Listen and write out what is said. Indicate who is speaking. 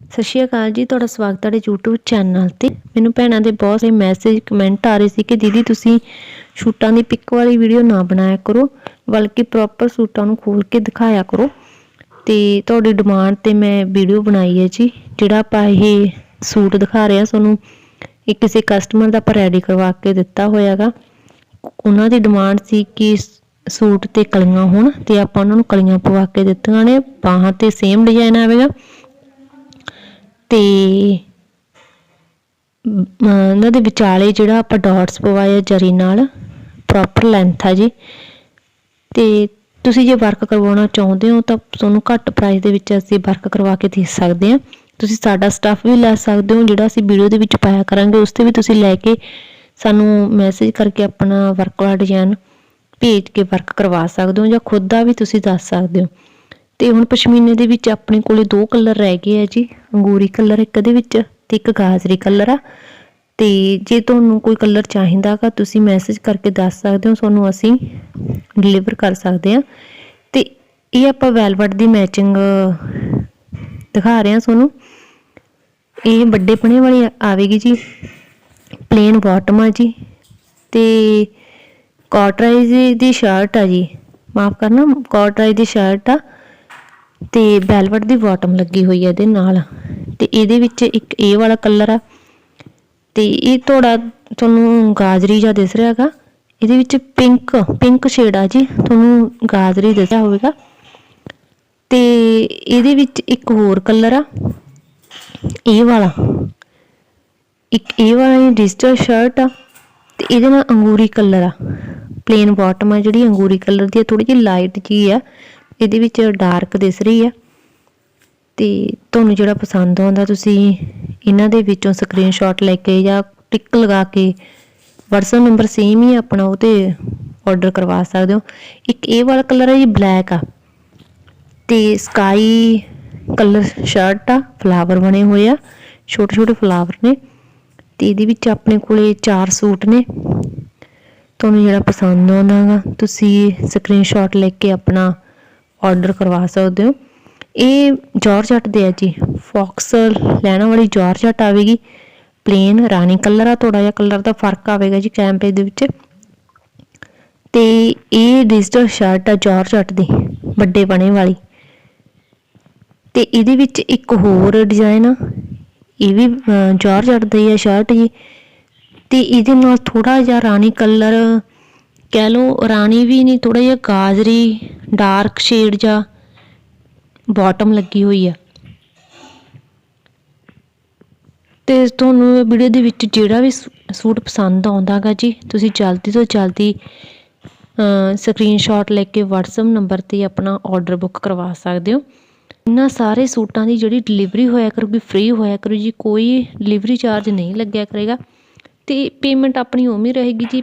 Speaker 1: ਸਤਿ ਸ਼੍ਰੀ ਅਕਾਲ ਜੀ, ਤੁਹਾਡਾ ਸਵਾਗਤ ਹੈ ਤੁਹਾਡੇ YouTube ਚੈਨਲ ਤੇ। ਮੈਨੂੰ ਭੈਣਾਂ ਦੇ ਬਹੁਤ ਸਾਰੇ ਮੈਸੇਜ ਕਮੈਂਟ ਆ ਰਹੇ ਸੀ ਕਿ ਦੀਦੀ ਤੁਸੀਂ ਸ਼ੂਟਾਂ ਦੀ ਪਿਕ ਵਾਲੀ ਵੀਡੀਓ ਨਾ ਬਣਾਇਆ ਕਰੋ, ਬਲਕਿ ਪ੍ਰੋਪਰ ਸੂਟਾਂ ਨੂੰ ਖੋਲ ਕੇ ਦਿਖਾਇਆ ਕਰੋ। ਤੇ ਤੁਹਾਡੀ ਡਿਮਾਂਡ ਤੇ ਮੈਂ ਵੀਡੀਓ ਬਣਾਈ ਹੈ ਜੀ, ਜਿਹੜਾ ਆਪਾਂ ਇਹ ਸੂਟ ਦਿਖਾ ਰਹੇ ਹਾਂ, ਤੁਹਾਨੂੰ ਇਹ ਕਿਸੇ ਕਸਟਮਰ ਦਾ ਆਪਾਂ ਰੈਡੀ ਕਰਵਾ ਕੇ ਦਿੱਤਾ ਹੋਇਆਗਾ। ਉਹਨਾਂ ਦੀ ਡਿਮਾਂਡ ਸੀ ਕਿ ਸੂਟ ਤੇ ਕਲੀਆਂ ਹੋਣ, ਤੇ ਆਪਾਂ ਉਹਨਾਂ ਨੂੰ ਕਲੀਆਂ ਪਵਾ ਕੇ ਦਿੱਤੀਆਂ ਨੇ, ਬਾਹਾਂ ਤੇ ਸੇਮ ਡਿਜ਼ਾਈਨ ਆਵੇਗਾ। ਤੇ ਉਹਨਾਂ ਦੇ ਵਿਚਾਲੇ ਜਿਹੜਾ ਆਪਾਂ ਡਾਟਸ ਪਵਾਏ ਜਰੀ ਨਾਲ ਪ੍ਰੋਪਰ ਲੈਂਥ ਆ ਜੀ। ਤੇ ਤੁਸੀਂ ਜੇ ਵਰਕ ਕਰਵਾਉਣਾ ਚਾਹੁੰਦੇ ਹੋ ਤਾਂ ਤੁਹਾਨੂੰ ਘੱਟ ਪ੍ਰਾਈਸ ਦੇ ਵਿੱਚ ਅਸੀਂ ਵਰਕ ਕਰਵਾ ਕੇ ਦੇ ਸਕਦੇ ਹਾਂ। ਤੁਸੀਂ ਸਾਡਾ ਸਟਾਫ ਵੀ ਲੈ ਸਕਦੇ ਹੋ, ਜਿਹੜਾ ਅਸੀਂ ਵੀਡੀਓ ਦੇ ਵਿੱਚ ਪਾਇਆ ਕਰਾਂਗੇ, ਉਸ ਤੇ ਵੀ ਤੁਸੀਂ ਲੈ ਕੇ ਸਾਨੂੰ ਮੈਸੇਜ ਕਰਕੇ ਆਪਣਾ ਵਰਕ ਵਾਲਾ ਡਿਜ਼ਾਈਨ ਭੇਜ ਕੇ ਵਰਕ ਕਰਵਾ ਸਕਦੇ ਹੋ ਜਾਂ ਖੁਦ ਦਾ ਵੀ ਤੁਸੀਂ ਦੱਸ ਸਕਦੇ ਹੋ। ਤੇ ਹੁਣ ਪਸ਼ਮੀਨੇ ਦੇ ਵਿੱਚ ਆਪਣੇ ਕੋਲੇ ਦੋ ਕਲਰ ਰਹਿ ਗਏ ਆ ਜੀ। ਅੰਗੂਰੀ ਕਲਰ ਇੱਕ ਦੇ ਵਿੱਚ ਤੇ ਇੱਕ ਗਾਜਰੀ ਕਲਰ ਆ। ਤੇ ਜੇ ਤੁਹਾਨੂੰ ਕੋਈ ਕਲਰ ਚਾਹੀਦਾਗਾ ਤੁਸੀਂ ਮੈਸੇਜ ਕਰਕੇ ਦੱਸ ਸਕਦੇ ਹੋ, ਤੁਹਾਨੂੰ ਅਸੀਂ ਡਿਲੀਵਰ ਕਰ ਸਕਦੇ ਹਾਂ। ਤੇ ਇਹ ਆਪਾਂ ਵੈਲਵਟ ਦੀ ਮੈਚਿੰਗ ਦਿਖਾ ਰਹੇ ਹਾਂ ਤੁਹਾਨੂੰ। ਇਹ ਵੱਡੇ ਪਣੇ ਵਾਲੀ ਆਵੇਗੀ ਜੀ। ਪਲੇਨ ਬਾਟਮ ਆ ਜੀ। ਤੇ ਕਾਟਰਾਈਜ਼ ਦੀ ਸ਼ਰਟ ਆ ਜੀ। ਮਾਫ ਕਰਨਾ ਕਾਟਰਾਈਜ਼ ਦੀ ਸ਼ਰਟ ਆ। ਤੇ ਵੈਲਵਟ ਦੀ ਬਾਟਮ ਲੱਗੀ ਹੋਈ ਹੈ ਇਹਦੇ ਨਾਲ। ਤੇ ਇਹਦੇ ਵਿੱਚ ਇੱਕ ਇਹ ਵਾਲਾ ਕਲਰ ਆ। ਤੇ ਇਹ ਥੋੜਾ ਤੁਹਾਨੂੰ ਗਾਜਰੀ ਜਿਹਾ ਦਿਸ ਰਿਹਾ ਹੈਗਾ। ਇਹਦੇ ਵਿੱਚ ਪਿੰਕ ਪਿੰਕ ਸ਼ੇਡ ਆ ਜੀ। ਤੁਹਾਨੂੰ ਗਾਜਰੀ ਦਿਸਿਆ ਹੋਵੇਗਾ। ਤੇ ਇਹਦੇ ਵਿੱਚ ਇੱਕ ਹੋਰ ਕਲਰ ਆ। ਇਹ ਵਾਲਾ। ਇੱਕ ਇਹ ਵਾਲਾ ਡਿਜੀਟਲ ਸ਼ਰਟ ਆ। ਤੇ ਇਹਦੇ ਨਾਲ ਅੰਗੂਰੀ ਕਲਰ ਆ। ਪਲੇਨ ਬਾਟਮ ਆ ਜਿਹੜੀ, ਅੰਗੂਰੀ ਕਲਰ ਦੀ ਆ। ਥੋੜੀ ਜਿਹੀ ਲਾਈਟ ਜੀ ਆ। ਇਹਦੇ ਵਿੱਚ ਡਾਰਕ ਦਿਸ ਰਹੀ ਆ। ਤੇ ਤੁਹਾਨੂੰ ਜਿਹੜਾ ਪਸੰਦ ਆਉਂਦਾ, ਤੁਸੀਂ ਇਹਨਾਂ ਦੇ ਵਿੱਚੋਂ ਸਕਰੀਨਸ਼ਾਟ ਲੈ ਕੇ ਜਾਂ ਟਿਕ ਲਗਾ ਕੇ WhatsApp ਨੰਬਰ ਸੇਮ ਹੀ ਆ ਆਪਣਾ ਉਹ ਤੇ ਆਰਡਰ ਕਰਵਾ ਸਕਦੇ ਹੋ। ਇੱਕ ਇਹ ਵਾਲਾ ਕਲਰ ਹੈ ਜੀ ਬਲੈਕ ਆ। ਤੇ ਸਕਾਈ ਕਲਰ ਸ਼ਰਟ ਆ ਫਲਾਵਰ ਬਣੇ ਹੋਏ ਆ, ਛੋਟੇ ਛੋਟੇ ਫਲਾਵਰ ਨੇ। ਤੇ ਇਹਦੇ ਵਿੱਚ ਆਪਣੇ ਕੋਲੇ ਚਾਰ ਸੂਟ ਨੇ। ਤੁਹਾਨੂੰ ਜਿਹੜਾ ਪਸੰਦ ਆਉਂਦਾਗਾ ਤੁਸੀਂ ਸਕਰੀਨਸ਼ਾਟ ਲੈ ਕੇ ਆਪਣਾ ਆਰਡਰ ਕਰਵਾ ਸਕਦੇ ਹੋ। ਇਹ ਜਾਰਜਟ ਦੇ ਆ ਜੀ। ਫੌਕਸ ਲੈਣਾ ਵਾਲੀ ਜਾਰਜਟ ਆਵੇਗੀ। ਪਲੇਨ ਰਾਣੀ ਕਲਰ ਆ ਥੋੜਾ ਜਿਹਾ ਕਲਰ ਦਾ ਫ਼ਰਕ ਆਵੇਗਾ ਜੀ ਕੈਂਪੇ ਦੇ ਵਿੱਚ। ਤੇ ਇਹ ਡਿਜੀਟਲ ਸ਼ਰਟ ਆ ਜਾਰਜਟ ਦੀ ਵੱਡੇ ਬਣੇ ਵਾਲੀ। ਤੇ ਇਹਦੇ ਵਿੱਚ ਇੱਕ ਹੋਰ ਡਿਜ਼ਾਈਨ ਆ। ਇਹ ਵੀ ਅਹ, ਜਾਰਜਟ ਦੀ ਆ ਸ਼ਰਟ ਜੀ। ਤੇ ਇਹਦੇ ਨਾਲ ਥੋੜਾ ਜਿਹਾ ਰਾਣੀ ਕਲਰ ਕਹਿ ਲਓ ਰਾਣੀ ਵੀ ਨਹੀਂ ਥੋੜਾ ਜਿਹਾ ਗਾਜਰੀ ਡਾਰਕ ਸ਼ੇਡ ਜਾਂ ਬਾਟਮ ਲੱਗੀ ਹੋਈ ਆ। ਤੇ ਤੁਹਾਨੂੰ ਵੀਡੀਓ ਦੇ ਵਿੱਚ ਜਿਹੜਾ ਵੀ ਸੂਟ ਪਸੰਦ ਆਉਂਦਾਗਾ ਜੀ, ਤੁਸੀਂ ਜਲਦੀ ਤੋਂ ਜਲਦੀ ਸਕਰੀਨਸ਼ਾਟ ਲੈ ਕੇ WhatsApp ਨੰਬਰ ਤੇ ਆਪਣਾ ਆਰਡਰ ਬੁੱਕ ਕਰਵਾ ਸਕਦੇ ਹੋ। ਇਹਨਾਂ ਸਾਰੇ ਸੂਟਾਂ ਦੀ ਜਿਹੜੀ ਡਿਲੀਵਰੀ ਹੋਇਆ ਕਰੂਗੀ ਫ੍ਰੀ ਹੋਇਆ ਕਰੂ ਜੀ ਕੋਈ ਡਿਲੀਵਰੀ ਚਾਰਜ ਨਹੀਂ ਲੱਗਿਆ ਕਰੇਗਾ। ਤੇ ਪੇਮੈਂਟ ਆਪਣੀ ਉਵੇਂ ਰਹੇਗੀ ਜੀ